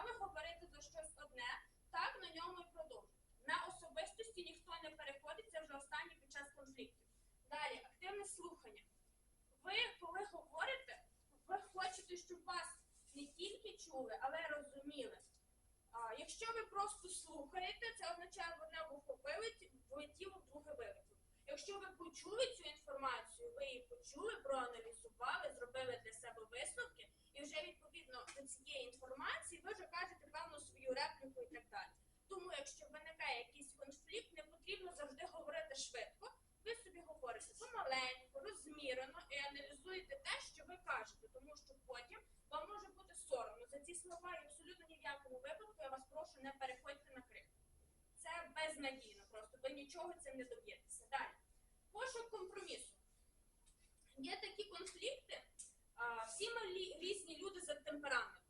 словами говорити за щось одне, так на ньому і продовжують. На особистості ніхто не переходиться вже останні під час конфліктів. Далі активне слухання. Ви, коли говорите, ви хочете, щоб вас не тільки чули, але й розуміли. А, Якщо ви просто слухаєте, це означає, що одне вухо вилетіло, друге вилетіло. Якщо ви почули цю інформацію, ви її почули, проаналізували, зробили для себе висновки і вже відповідно безнадійно просто, ви нічого цим не доб'єтеся. Далі. Пошук компромісу. Є такі конфлікти, всі ми різні люди за темпераментом.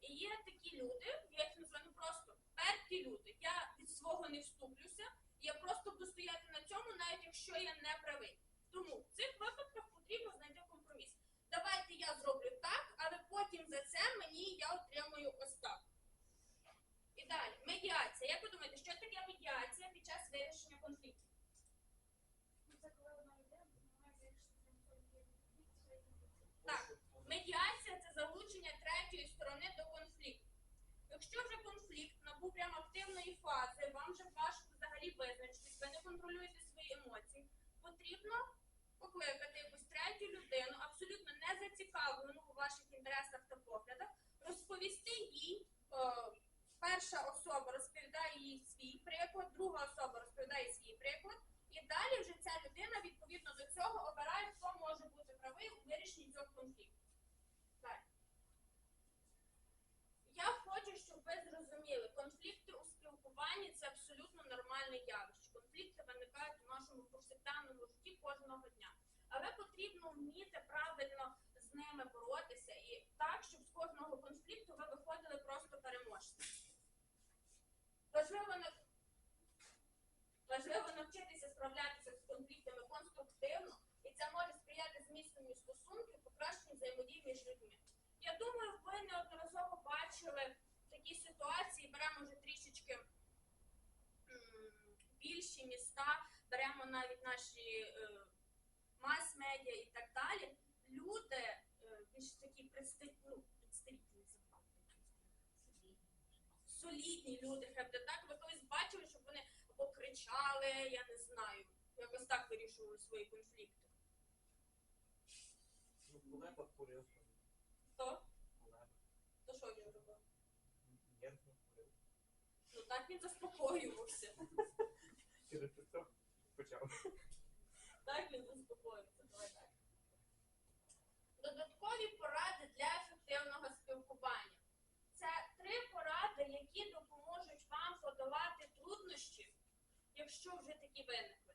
І є такі люди, я їх називаю просто перті люди. Я від свого не вступлюся, я просто буду стояти на цьому, навіть якщо я не правий. Тому в цих випадках потрібно знайти компроміс. Давайте я зроблю так, але потім за це мені я отримую ось так. Далі, медіація. Як ви думаєте, що таке медіація під час вирішення конфліктів? Так, медіація це залучення третьої сторони до конфлікту. Якщо вже конфлікт набув прямо активної фази, вам вже важко взагалі визначитись, ви не контролюєте свої емоції, потрібно покликати якусь третю людину, абсолютно не зацікавлену у ваших інтересах та поглядах, розповісти їй. е, Перша особа розповідає їй свій приклад, друга особа розповідає свій приклад, і далі вже ця людина відповідно до цього обирає, хто може бути правий у вирішенні цього конфлікту. Я хочу, щоб ви зрозуміли, конфлікти у спілкуванні це абсолютно нормальне явище. Конфлікти виникають у нашому повсякденному житті кожного дня. Але потрібно вміти правильно з ними боротися і так, щоб з кожного конфлікту ви виходили просто переможцем. Важливо Важливо навчитися справлятися з конфліктами конструктивно, і це може сприяти зміцненню стосунків, покращенню взаємодії між людьми. Я думаю, ви неодноразово бачили такі ситуації, беремо вже трішечки більші міста, беремо навіть наші е, мас-медіа і так далі. Люди е, більш такі представ... ну, представителі забула, солідні люди, хай буде так. Ви колись бачили, щоб вони або кричали, я не знаю, якось так вирішували свої конфлікти. Ну, Кулеба курив. Хто? Кулеба. То що він робив? Нервно курив. Ну так він заспокоювався. Через це почав. Так він заспокоїться. Давай так. Додаткові поради для ефективного спілкування. Які допоможуть вам подолати труднощі, якщо вже такі виникли.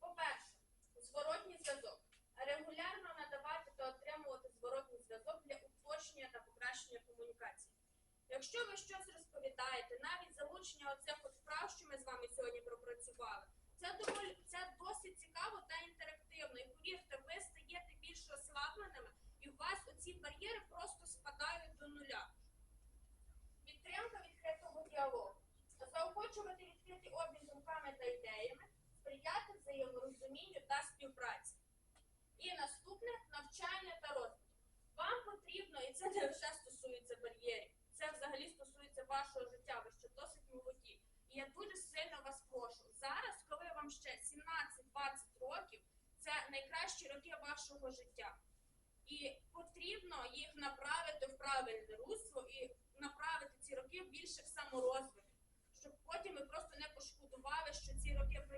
По-перше, зворотній зв'язок. Регулярно надавати та отримувати зворотній зв'язок для уточнення та покращення комунікації. Якщо ви щось розповідаєте, навіть залучення оцих от вправ, що ми з вами сьогодні пропрацювали, це доволі це досить цікаво та інтерактивно. І повірте, ви стаєте більш розслабленими, і у вас оці бар'єри просто спадають до нуля. Думками та ідеями, сприяти взаєморозумінню та співпраці. І наступне навчання та розвиток. Вам потрібно, і це не лише стосується бар'єрів, це взагалі стосується вашого життя, ви ще досить молоді. І я дуже сильно вас прошу. Зараз, коли вам ще 17-20 років, це найкращі роки вашого життя. І потрібно їх направити в правильне русло і направити ці роки більше в саморозвиток, щоб потім ви просто не пошкодували, що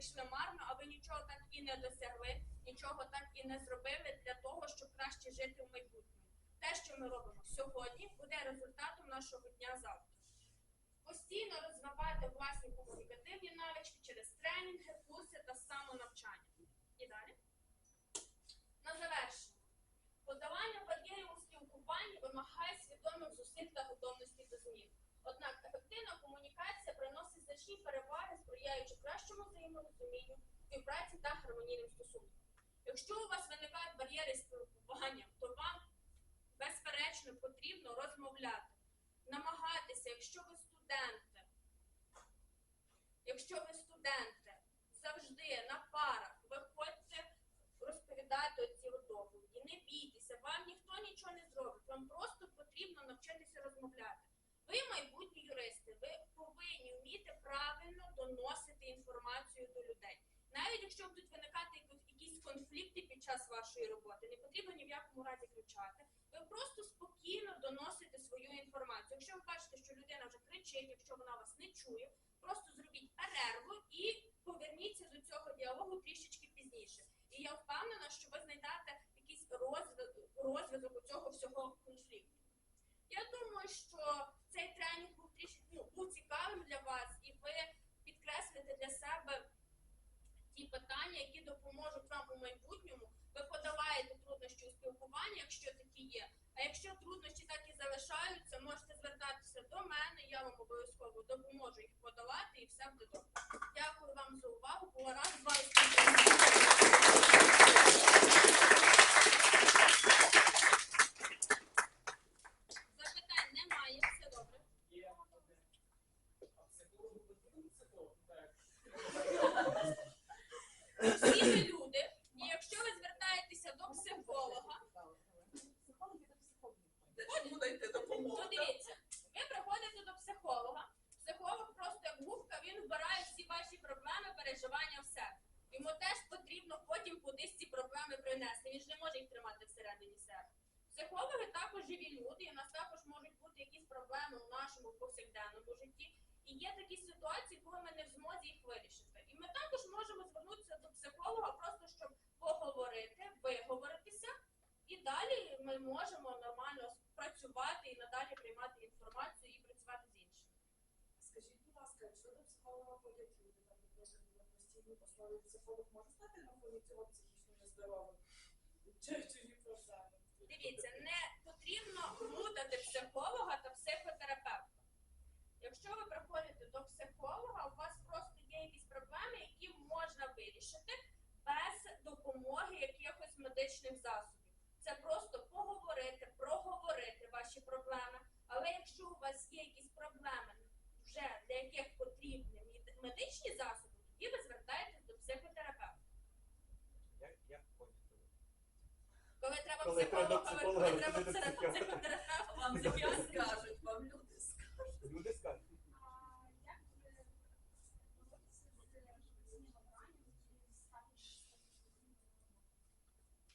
ці пройшли марно, а ви нічого так і не досягли, нічого так і не зробили для того, щоб краще жити в майбутньому. Те, що ми робимо сьогодні, буде результатом нашого дня завтра. Постійно розвивайте власні комунікативні навички через тренінги, курси та самонавчання. І далі. На завершення. Подолання бар'єрів у спілкуванні вимагає свідомих зусиль та готовності до змін. Однак ефективна комунікація приносить значні переваги, сприяючи кращому взаєморозумінню, співпраці та гармонійним стосункам. Якщо у вас виникають бар'єри спілкування, то вам, безперечно, потрібно розмовляти, намагатися, якщо ви студенти, якщо ви студенти, завжди на парах виходьте розповідати оці доповіді. Не бійтеся, вам ніхто нічого не зробить, вам просто потрібно навчитися розмовляти. Ви майбутнє доносити інформацію до людей. Навіть якщо будуть виникати якісь- конфлікти під час вашої роботи, не потрібно ні в якому разі кричати. Ви просто спокійно доносите свою інформацію. Якщо ви бачите, що людина вже кричить, якщо вона вас не чує, просто зробіть перерву і поверніться до цього діалогу трішечки пізніше. І я впевнена, що ви знайдете якийсь розвиток, розвиток у цього всього конфлікту. Я думаю, що цей тренінг був трішки ну, був цікавим для вас, і ви підкреслите для себе ті питання, які допоможуть вам у майбутньому. Ви подаваєте труднощі у спілкуванні, якщо такі є. А якщо труднощі так і залишаються, можете звертатися до мене, я вам обов'язково допоможу їх подавати, і все буде добре. Дякую вам за увагу. Була рада з вами спілкуватися. Запитань немає, все добре. Є одне. А психологу потрібен психолог? Так. Всі ми люди, і якщо ви звертаєтеся до психолога, Чому дайте допомогу? то дивіться, ви приходите до психолога, психолог просто як губка, він вбирає всі ваші проблеми, переживання в себе. Йому теж потрібно потім кудись ці проблеми принести. Він ж не може їх тримати всередині себе. Психологи також живі люди, і в нас також можуть бути якісь проблеми у нашому повсякденному житті. І є такі ситуації, коли ми не в змозі їх вирішити. І ми також можемо звернутися до психолога, просто щоб поговорити, виговоритися, і далі ми можемо нормально працювати і надалі приймати інформацію і працювати з іншими. Скажіть, будь ласка, якщо до психолога ходять люди, там, наприклад, на постійній психолог може стати на фоні цього психічно нездоровим? Чи проблеми? Дивіться, не потрібно плутати психолога та психотерапевта. Якщо ви приходите до психолога, у вас просто є якісь проблеми, які можна вирішити без допомоги якихось медичних засобів. Це просто поговорити, проговорити ваші проблеми. Але якщо у вас є якісь проблеми, вже для яких потрібні мед- медичні засоби, тоді ви звертаєтесь до психотерапевта. Як, як поняти? Коли треба Коли треба психолога, психолога, коли треба психотерапевта. Вам люди скажуть, вам люди скажуть. Люди скажуть.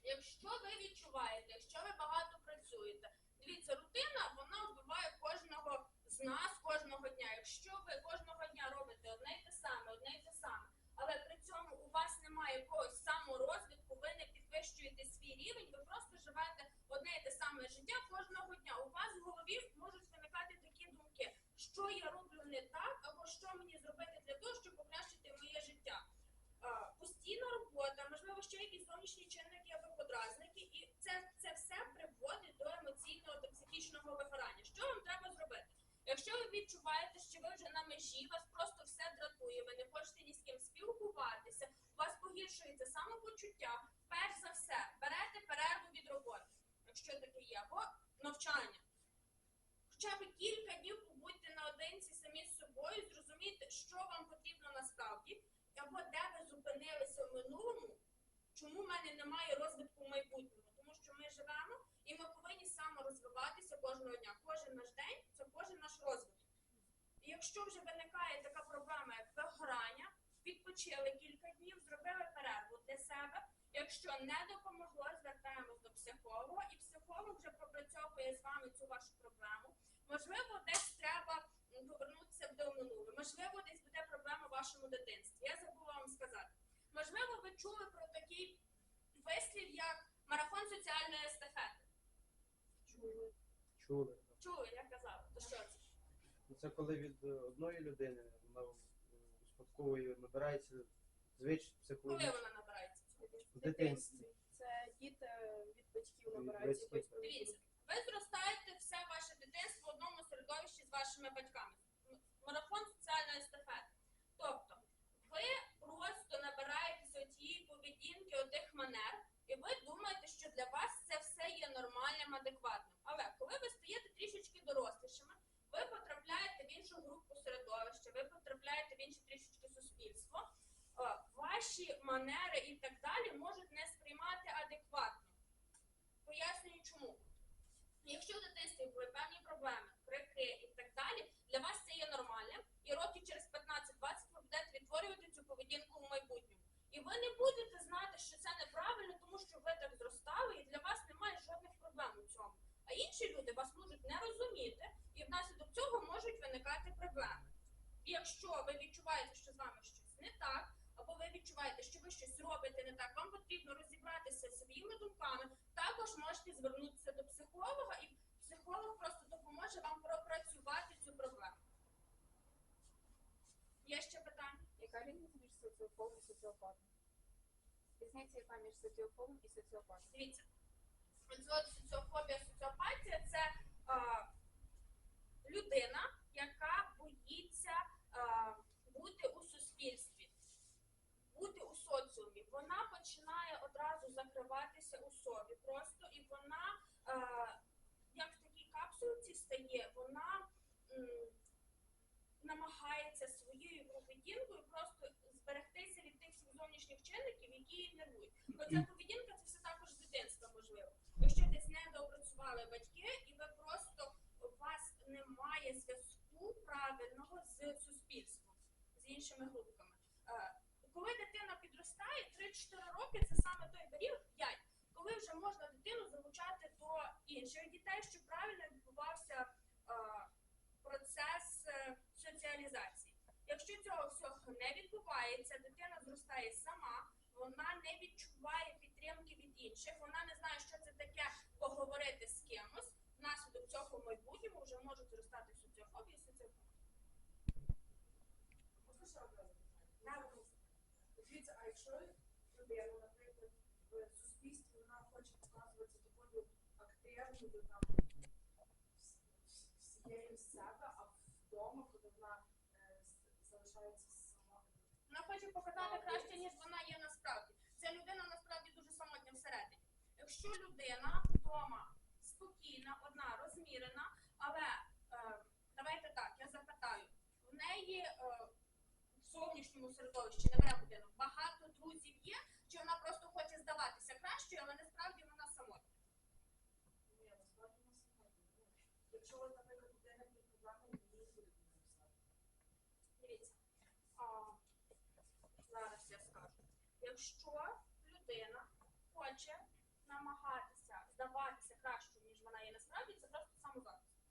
Якщо ви відчуваєте, якщо ви багато працюєте, дивіться, рутина вона вбиває кожного з нас кожного дня. Якщо ви кожного дня робите одне й те саме, одне й те саме, але при цьому у вас немає якогось саморозвитку, ви не підвищуєте свій рівень, ви просто живете одне й те саме життя кожного дня. У вас в голові можуть виникати такі думки, що я роблю не так, або що мені зробити для того, щоб покращити моє життя. А, постійна робота, можливо, ще якісь зовнішні чинники або подразники, і це, це все приводить до емоційного та психічного вигорання. Що вам треба зробити? Якщо ви відчуваєте, що ви вже на межі, вас просто все дратує, ви не хочете ні з ким спілкуватися, у вас погіршується самопочуття, перш за все, берете перерву від роботи, якщо таке є, або навчання. Хоча б кілька днів побудьте наодинці самі з собою, зрозумійте, що вам потрібно насправді, або де ви зупинилися в минулому, чому в мене немає розвитку в майбутньому. Тому що ми живемо і ми повинні саморозвиватися кожного дня. Кожен наш день це кожен наш розвиток. І якщо вже виникає така проблема, як вигорання, відпочили кілька днів, зробили перерву для себе. Якщо не допомогло, звертаємось до психолога, і психолог вже пропрацьовує з вами цю вашу проблему. Можливо, десь треба повернутися до минуле. Можливо, десь буде проблема в вашому дитинстві. Я забула вам сказати. Можливо, ви чули про такий вислів, як марафон соціальної естафети. Чули. Чули. Чули, я казала. То що це? Ну, Це коли від е, одної людини вона успадковує, набирається звич Коли вона набирається? в дитинстві. Це діти від батьків Від набираються батьків. якоїсь Дивіться, ви зростаєте все ваше дитинство в одному середовищі з вашими батьками. М- Марафон соціальної естафети. Тобто, ви просто набираєтеся цієї поведінки, отих манер, і ви думаєте, що для вас це все є нормальним, адекватним. Але коли ви стаєте трішечки дорослішими, ви потрапляєте в іншу групу середовища, ви потрапляєте в інше трішечки суспільство, ваші манери і так далі можуть не сприймати адекватно. Пояснюю чому. Якщо в дитинстві були певні проблеми, крики і так далі, для вас це є нормальним, і років через 15-20 ви будете відтворювати цю поведінку в майбутньому. І ви не будете знати, що це неправильно, тому що ви так зростали, і для вас немає жодних проблем у цьому. А інші люди вас можуть не розуміти, і внаслідок цього можуть виникати проблеми. І якщо ви відчуваєте, що з вами щось не так, або ви відчуваєте, що ви щось робите не так, вам потрібно розібратися зі своїми думками, також можете звернутися до психолога, і психолог просто допоможе вам пропрацювати цю проблему. Є ще питання? Яка різниця між соціофобом і соціопатом? Різниця яка між соціофобом і соціопатом? Дивіться, соціофобія, соціопатія це а, людина, яка боїться а, бути у суспільстві, бути у соціумі. Вона починає одразу закриватися у собі просто, і вона, а, як в такій капсулці стає, вона м, намагається своєю поведінкою просто зберегтися від тих зовнішніх чинників, які її нервують. Оця поведінка це все також з дитинства можливо. Якщо десь не доопрацювали батьки, і ви просто у вас немає зв'язку правильного з суспільством, з іншими групками. Е, Коли дитина підростає, 3-4 роки це саме той період, 5, коли вже можна дитину залучати до інших дітей, щоб правильно відбувався е, процес е, соціалізації. Якщо цього всього не відбувається, дитина зростає сама, вона не відчуває підтримки від інших, вона не знає, що це таке поговорити з кимось. Внаслідок цього в майбутньому вже можуть зростати одне запитання? Дивіться, а якщо наприклад, в суспільстві вона хоче показуватися такою активною себе, а вдома, коли вона залишається сама. Вона хоче показати краще, ніж вона є насправді. Ця людина насправді дуже самотня всередині. Якщо людина вдома спокійна, одна, розмірена, але е, давайте так, я запитаю, в неї е, в зовнішньому середовищі не бере будинок, багато друзів є, вона просто хоче здаватися кращою, але насправді вона самотня. Ні, насправді вона самотня. Якщо от, наприклад, людина під проблемами, її буде написати. Дивіться. Зараз я скажу. Якщо людина хоче намагатися здаватися кращою, ніж вона є насправді, це просто самозахист.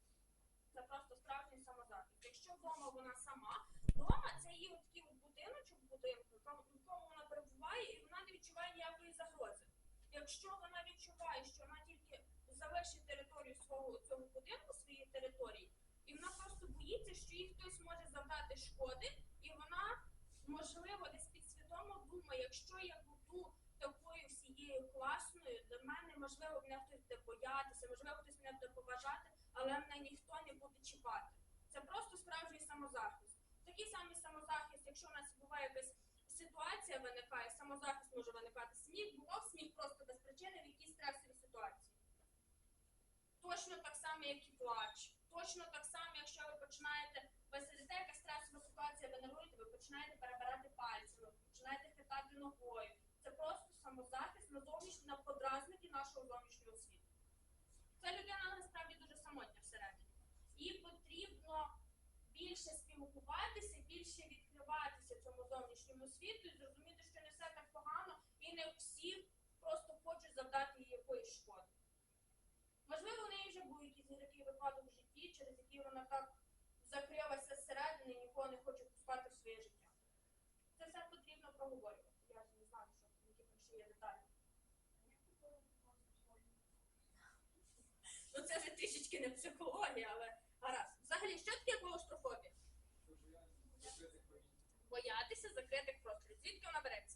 Це просто справжній самозахист. Якщо вдома вона сама, вдома це її такий от будиночок в будинку, в якому вона і вона не відчуває ніякої загрози. Якщо вона відчуває, що вона тільки залишить територію свого цього будинку, своєї території, і вона просто боїться, що їй хтось може завдати шкоди, і вона, можливо, десь підсвідомо думає, якщо я буду такою всією класною, до мене, можливо, мене хтось буде боятися, можливо, хтось мене буде поважати, але мене ніхто не буде чіпати. Це просто справжній самозахист. Такий самий самозахист, якщо у нас буває якась ситуація виникає, самозахист може виникати. Сміх було, сміх просто без причини в якійсь стресовій ситуації. Точно так само, як і плач. Точно так само, якщо ви починаєте, ви сидите, якась стресова ситуація, ви нервуєте, ви починаєте перебирати пальцями, починаєте хитати ногою. Це просто самозахист на зовнішні на подразники нашого зовнішнього світу. Ця людина насправді дуже самотня всередині. Їй потрібно більше спілкуватися, більше відкриватися зовнішньому світу і зрозуміти, що не все так погано, і не всі просто хочуть завдати їй якоїсь шкоди. Можливо, у неї вже був якийсь такий випадок в житті, через який вона так закрилася зсередини і нікого не хоче пускати в своє життя. Це все потрібно проговорювати. Я ж не знаю, які там деталі. Ну це вже трішечки не психологія, але гаразд. Взагалі, що таке клаустрофобія? боятися закритих просторів. Звідки вона береться?